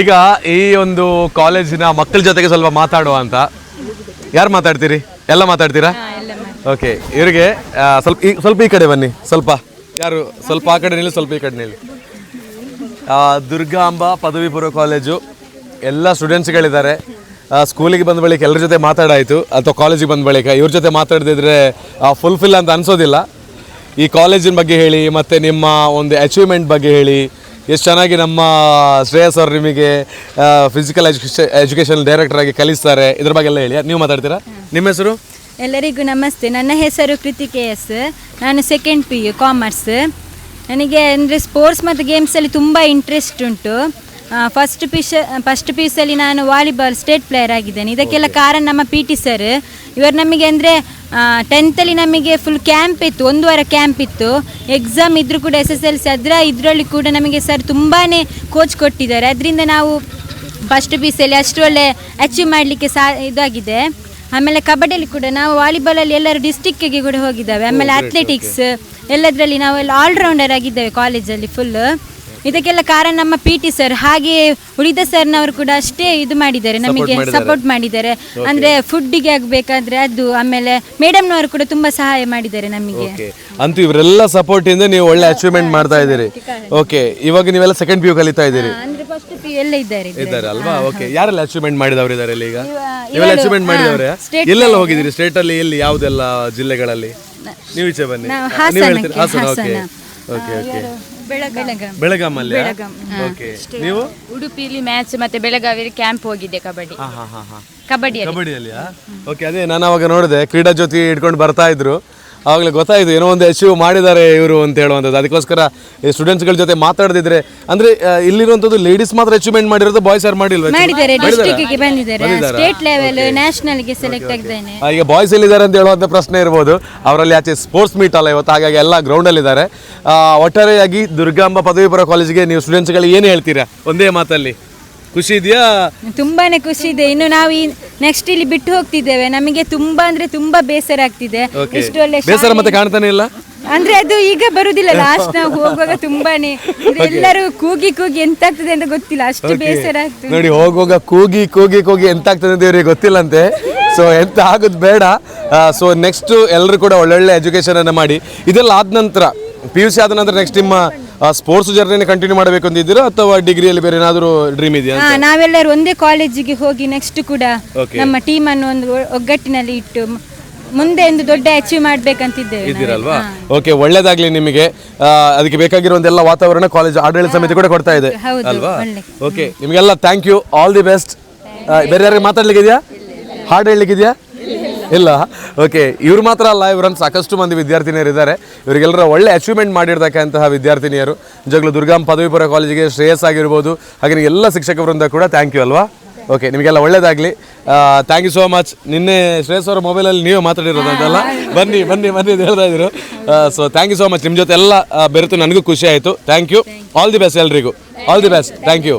ಈಗ ಈ ಒಂದು ಕಾಲೇಜಿನ ಮಕ್ಕಳ ಜೊತೆಗೆ ಸ್ವಲ್ಪ ಮಾತಾಡುವ ಅಂತ. ಯಾರು ಮಾತಾಡ್ತೀರಿ? ಎಲ್ಲ ಮಾತಾಡ್ತೀರಾ? ಓಕೆ ಇವರಿಗೆ ಸ್ವಲ್ಪ ಈ ಸ್ವಲ್ಪ ಈ ಕಡೆ ಬನ್ನಿ. ಸ್ವಲ್ಪ ಯಾರು ಸ್ವಲ್ಪ ಆ ಕಡೆ ನಿಲ್ಲಿ ಸ್ವಲ್ಪ ಈ ಕಡೆ ನಿಲ್ಲಿ. ಆ, ದುರ್ಗಾಂಬ ಪದವಿ ಪೂರ್ವ ಕಾಲೇಜು ಎಲ್ಲ ಸ್ಟೂಡೆಂಟ್ಸ್ಗಳಿದ್ದಾರೆ. ಸ್ಕೂಲಿಗೆ ಬಂದ ಬಳಿಕ ಎಲ್ಲರ ಜೊತೆ ಮಾತಾಡಾಯಿತು ಅಥವಾ ಕಾಲೇಜಿಗೆ ಬಂದ ಬಳಿಕ ಇವ್ರ ಜೊತೆ ಮಾತಾಡದಿದ್ರೆ ಫುಲ್ಫಿಲ್ ಅಂತ ಅನ್ಸೋದಿಲ್ಲ. ಈ ಕಾಲೇಜಿನ ಬಗ್ಗೆ ಹೇಳಿ ಮತ್ತು ನಿಮ್ಮ ಒಂದು ಅಚೀವ್ಮೆಂಟ್ ಬಗ್ಗೆ ಹೇಳಿ ಎಷ್ಟು ಚೆನ್ನಾಗಿ ನಮ್ಮ ಶ್ರೇಯಸ್ ಅವರು ನಿಮಗೆ ಫಿಸಿಕಲ್ ಎಜುಕೇಶನ್ ಎಜುಕೇಷನ್ ಡೈರೆಕ್ಟರ್ ಆಗಿ ಕಲಿಸ್ತಾರೆ. ಇದ್ರ ಬಗ್ಗೆ ಎಲ್ಲ ಹೇಳಿ. ನೀವು ಮಾತಾಡ್ತೀರಾ? ನಿಮ್ಮ ಹೆಸರು? ಎಲ್ಲರಿಗೂ ನಮಸ್ತೆ. ನನ್ನ ಹೆಸರು ಕೃತಿಕೆ ಎಸ್ ನಾನು ಸೆಕೆಂಡ್ ಪಿ ಯು ಕಾಮರ್ಸ್ ನನಗೆ ಅಂದರೆ ಸ್ಪೋರ್ಟ್ಸ್ ಮತ್ತು ಗೇಮ್ಸಲ್ಲಿ ತುಂಬ ಇಂಟ್ರೆಸ್ಟ್ ಉಂಟು. ಫಸ್ಟ್ ಪಿಶ ಫಸ್ಟ್ ಪಿ ಯುಸಲ್ಲಿ ನಾನು ವಾಲಿಬಾಲ್ ಸ್ಟೇಟ್ ಪ್ಲೇಯರ್ ಆಗಿದ್ದೇನೆ. ಇದಕ್ಕೆಲ್ಲ ಕಾರಣ ನಮ್ಮ ಪಿ ಟಿ ಸರ್ ಇವರು ನಮಗೆ ಅಂದರೆ ಟೆಂತಲ್ಲಿ ನಮಗೆ ಫುಲ್ ಕ್ಯಾಂಪ್ ಇತ್ತು ಒಂದು ವಾರ ಕ್ಯಾಂಪ್ ಇತ್ತು. ಎಕ್ಸಾಮ್ ಇದ್ದರೂ ಕೂಡ ಎಸ್ ಎಸ್ ಎಲ್ ಸಿ ಅದರ ಇದರಲ್ಲಿ ಕೂಡ ನಮಗೆ ಸರ್ ತುಂಬಾ ಕೋಚ್ ಕೊಟ್ಟಿದ್ದಾರೆ. ಅದರಿಂದ ನಾವು ಫಸ್ಟ್ ಪಿ ಯುಸಲ್ಲಿ ಅಷ್ಟು ಒಳ್ಳೆ ಅಚೀವ್ ಮಾಡಲಿಕ್ಕೆ ಸಾ ಇದಾಗಿದೆ. ಆಮೇಲೆ ಕಬಡ್ಡಿಯಲ್ಲಿ ಕೂಡ ನಾವು ವಾಲಿಬಾಲಲ್ಲಿ ಎಲ್ಲರೂ ಡಿಸ್ಟಿಕ್ಕಿಗೆ ಕೂಡ ಹೋಗಿದ್ದಾವೆ. ಆಮೇಲೆ ಅಥ್ಲೆಟಿಕ್ಸ್ ಎಲ್ಲದರಲ್ಲಿ ನಾವೆಲ್ಲ ಆಲ್ರೌಂಡರ್ ಆಗಿದ್ದೇವೆ ಕಾಲೇಜಲ್ಲಿ ಫುಲ್ ಇದಕ್ಕೆಲ್ಲ ಕಾರಣ ನಮ್ಮ ಪಿ ಟಿ ಸರ್ ಹಾಗೆ ಉಳಿದ ಸರ್ನವರು ಕೂಡ ಅಷ್ಟೇ ಇದು ಮಾಡಿದ್ದಾರೆ ನಮಗೆ ಸಪೋರ್ಟ್ ಮಾಡಿದ್ದಾರೆ. ಅಂದ್ರೆ ಫುಡ್ಡಿಗೆ ಆಗಬೇಕಾದ್ರೆ ಅದು ಆಮೇಲೆ ಮೇಡಮ್ನವರು ಕೂಡ ತುಂಬಾ ಸಹಾಯ ಮಾಡಿದ್ದಾರೆ ನಮಗೆ. ಅಂತೂ ಇವರೆಲ್ಲ ಸಪೋರ್ಟ್ ಇಂದ ನೀವು ಒಳ್ಳೆ ಅಚೀವ್ಮೆಂಟ್ ಮಾಡ್ತಾ ಇದ್ದೀರಿ. ಓಕೆ ಇವಾಗ ನೀವೆಲ್ಲ ಸೆಕೆಂಡ್ ಪಿ ಯು ಕಲಿತಾ ಇದ್ದೀರಿ. ಅಂದ್ರೆ ಫಸ್ಟ್ ಪಿ ಎಲ್ಲ ಇದ್ದಾರೆ ಇದ್ದಾರೆ ಅಲ್ವಾ? ಓಕೆ ಯಾರೆಲ್ಲ ಅಚೀವ್ಮೆಂಟ್ ಮಾಡಿದವರು ಇದ್ದಾರೆ ಈಗ? ಇವೆಲ್ಲ ಅಚೀವ್ಮೆಂಟ್ ಮಾಡಿದವರೇ? ಎಲ್ಲೆಲ್ಲ ಹೋಗಿದ್ದೀರಿ? ಸ್ಟೇಟ್ ಅಲ್ಲಿ ಎಲ್ಲಿ ಯಾವ್ದೆಲ್ಲ ಜಿಲ್ಲೆಗಳಲ್ಲಿ? ನೀವು ಈಚೆ ಬನ್ನಿ. ನಾವು ಹೇಳ್ತೀರಿ. ಹಾಸನ ಓಕೆ ಓಕೆ ಓಕೆ ಬೆಳಗಾಮಲ್ಲಿ ಓಕೆ. ನೀವು? ಉಡುಪಿಲಿ ಮ್ಯಾಚ್ ಮತ್ತೆ ಬೆಳಗಾವಿ ಕ್ಯಾಂಪ್ ಹೋಗಿದ್ದೆ ಕಬಡ್ಡಿ. ಹಾ ಹಾ ಹಾ ಹಾ. ಕಬಡ್ಡಿಯಲ್ಲಿ. ಕಬಡ್ಡಿಯಲ್ಲಿಯಾ? ಓಕೆ ಅದೇ ನಾನು ಅವಾಗ ನೋಡಿದೆ ಕ್ರೀಡಾ ಜ್ಯೋತಿ ಇಟ್ಕೊಂಡು ಬರ್ತಾ ಇದ್ರು. ಆವಾಗಲೇ ಗೊತ್ತಾಯಿತು ಏನೋ ಒಂದು ಅಚೀವ್ ಮಾಡಿದ್ದಾರೆ ಇವರು ಅಂತ ಹೇಳುವಂಥದ್ದು. ಅದಕ್ಕೋಸ್ಕರ ಈ ಸ್ಟೂಡೆಂಟ್ಸ್ಗಳ ಜೊತೆ ಮಾತಾಡದಿದ್ರೆ ಅಂದ್ರೆ ಇಲ್ಲಿರುವಂಥದ್ದು ಲೇಡೀಸ್ ಮಾತ್ರ ಅಚೀವ್ಮೆಂಟ್ ಮಾಡಿರೋದು ಬಾಯ್ಸ್ ಯಾರು ಮಾಡಿಲ್ವಾ ಮಾಡಿದ್ದಾರೆ ಮಾಡಿದ್ದಾರಾ? ಡಿಸ್ಟಿಕ್ಗೆ ಬಂದಿದ್ದಾರೆ? ಬಂದಿದ್ದಾರಾ? ಸ್ಟೇಟ್ ಲೆವೆಲ್ ನ್ಯಾಷನಲ್ಗೆ ಸೆಲೆಕ್ಟ್ ಆಗಿದ್ದೇನೆ ಈಗ ಬಾಯ್ಸ್ ಎಲ್ಲಿದ್ದಾರೆ ಅಂತ ಹೇಳುವಂಥ ಪ್ರಶ್ನೆ ಇರ್ಬೋದು. ಅವರಲ್ಲಿ ಆಚೆ ಸ್ಪೋರ್ಟ್ಸ್ ಮೀಟ್ ಅಲ್ಲ ಇವತ್ತು ಹಾಗಾಗಿ ಎಲ್ಲ ಗ್ರೌಂಡಲ್ಲಿದ್ದಾರೆ ಒಟ್ಟಾರೆಯಾಗಿ ದುರ್ಗಾಂಬ ಪದವಿ ಪೂರ್ವ ಕಾಲೇಜಿಗೆ ನೀವು ಸ್ಟೂಡೆಂಟ್ಸ್ಗಳಿಗೆ ಏನು ಹೇಳ್ತೀರಾ? ಒಂದೇ ಮಾತಲ್ಲಿ. ಖುಷಿ ಇದೆಯಾ? ತುಂಬಾನೇ ಖುಷಿ ಇದೆ. ಇನ್ನು ನಾವು ಈ ನೆಕ್ಸ್ಟ್ ಇಲ್ಲಿ ಬಿಟ್ಟು ಹೋಗ್ತಿದ್ದೇವೆ. ನಮಗೆ ತುಂಬಾ ಅಂದ್ರೆ ತುಂಬಾ ಬೇಸರ ಆಗ್ತಿದೆ. ಓಕೆ ಇಷ್ಟು ಒಳ್ಳೆ ಬೇಸರ ಶಾಲೆ- ಮತ್ತೆ ಕಾಣ್ತಾನೆ ಇಲ್ಲ? ಅಂದ್ರೆ ಅದು ಈಗ ಬರುದಿಲ್ಲ. ಲಾಸ್ಟ್ ನಾವು ಹೋಗುವಾಗ ತುಂಬಾನೇ. ಇದು ಎಲ್ಲರೂ ಕೂಗಿ ಕೂಗಿ ಎಂತ ಆಗ್ತದೆ ಅಂತ ಗೊತ್ತಿಲ್ಲ. ಅಷ್ಟು ಬೇಸರ ಆಗ್ತದೆ. ನೋಡಿ ಹೋಗುವಾಗ ಕೂಗಿ ಕೂಗಿ ಕೂಗಿ ಎಂತ ಆಗ್ತದೆ ಅಂತ ಇವ್ರಿಗೆ ಗೊತ್ತಿಲ್ಲಂತೆ. ಸೊ ಎಂತ ಆಗೋದು ಬೇಡ. ಸೊ ನೆಕ್ಸ್ಟ್ ಎಲ್ಲರೂ ಕೂಡ ಒಳ್ಳೊಳ್ಳೆ ಎಜುಕೇಶನ್ ಅನ್ನ ಮಾಡಿ. ಇದೆಲ್ಲ ಆದ ನಂತರ ಪಿ ಯು ಸಿ ಆದ ನಂತರ ನೆಕ್ಸ್ಟ್ ನಿಮ್ಮ ಸ್ಪೋರ್ಟ್ಸ್ ಜರ್ನಿ ಕಂಟಿನ್ಯೂ ಮಾಡಬೇಕು ಅಂತ ಇದ್ದೀರಾ? ಅಥವಾ ಡಿಗ್ರಿಯಲ್ಲಿ ಬೇರೆ ಏನಾದರೂ ಡ್ರೀಮ್ ಇದೆಯಾ ಹಾ ನಾವೆಲ್ಲರೂ ಒಂದೇ ಕಾಲೇಜಿಗೆ ಹೋಗಿ ನೆಕ್ಸ್ಟ್ ಕೂಡ Okay. ನಮ್ಮ ಟೀಮ್ ಅನ್ನು ಒಂದು ಒ- ಒಗ್ಗಟ್ಟಿನಲ್ಲಿ ಇಟ್ಟು ಮ್- ಮುಂದೆ ಒಂದು ದೊಡ್ಡ ಅಚೀವ್ ಮಾಡ್ಬೇಕಂತಿದ್ದೇವೆ. ಇದ್ದೀರಲ್ವಾ? ಓಕೆ ಒಳ್ಳೇದಾಗ್ಲಿ ನಿಮಗೆ. ಆ, ಅದಕ್ಕೆ ಬೇಕಾಗಿರುವಂತೆಲ್ಲ ವಾತಾವರಣ ಕಾಲೇಜ್ ಆಡಳಿತ ಸಮಿತಿ ಕೂಡ ಕೊಡ್ತಾ ಇದೆ. ಹೌದು, ಅಲ್ವಾ? ಒಳ್ಳೆ. ಓಕೆ ನಿಮಗೆಲ್ಲ thank you all the best ಬೇರೆ ಯಾರಿಗೆ ಮಾತಾಡ್ಲಿಕ್ಕೆ ಇದೆಯಾ ಹಾಡು ಹೇಳಲಿಕ್ಕಿದೆಯಾ? ಇಲ್ಲ. ಓಕೆ ಇವ್ರು ಮಾತ್ರ ಅಲ್ಲ ಇವರನ್ನು ಸಾಕಷ್ಟು ಮಂದಿ ವಿದ್ಯಾರ್ಥಿನಿಯರು ಇದ್ದಾರೆ ಇವರಿಗೆಲ್ಲರ ಒಳ್ಳೆ ಅಚೀವ್ಮೆಂಟ್ ಮಾಡಿರ್ತಕ್ಕಂತಹ ವಿದ್ಯಾರ್ಥಿನಿಯರು. ಜಗಳು ದುರ್ಗಾಂ ಪದವಿ ಪೂರ್ವ ಕಾಲೇಜಿಗೆ ಶ್ರೇಯಸ್ ಆಗಿರ್ಬೋದು ಹಾಗೆ ಎಲ್ಲ ಶಿಕ್ಷಕ ವೃಂದ ಕೂಡ ಥ್ಯಾಂಕ್ ಯು ಅಲ್ವಾ? ಓಕೆ ನಿಮಗೆಲ್ಲ ಒಳ್ಳೇದಾಗಲಿ. ಥ್ಯಾಂಕ್ ಯು ಸೋ ಮಚ್ ನಿನ್ನೆ ಶ್ರೇಯಸ್ ಅವರ ಮೊಬೈಲಲ್ಲಿ ನೀವು ಮಾತಾಡಿರೋದಂತಲ್ಲ ಬನ್ನಿ ಬನ್ನಿ ಬನ್ನಿ ಹೇಳ್ತಾ ಇದ್ರು. So thank you so much ನಿಮ್ಮ ಜೊತೆ ಎಲ್ಲ ಬೆರೆತು ನನಗೂ ಖುಷಿ ಆಯಿತು. Thank you all the best ಎಲ್ರಿಗೂ. All the best thank you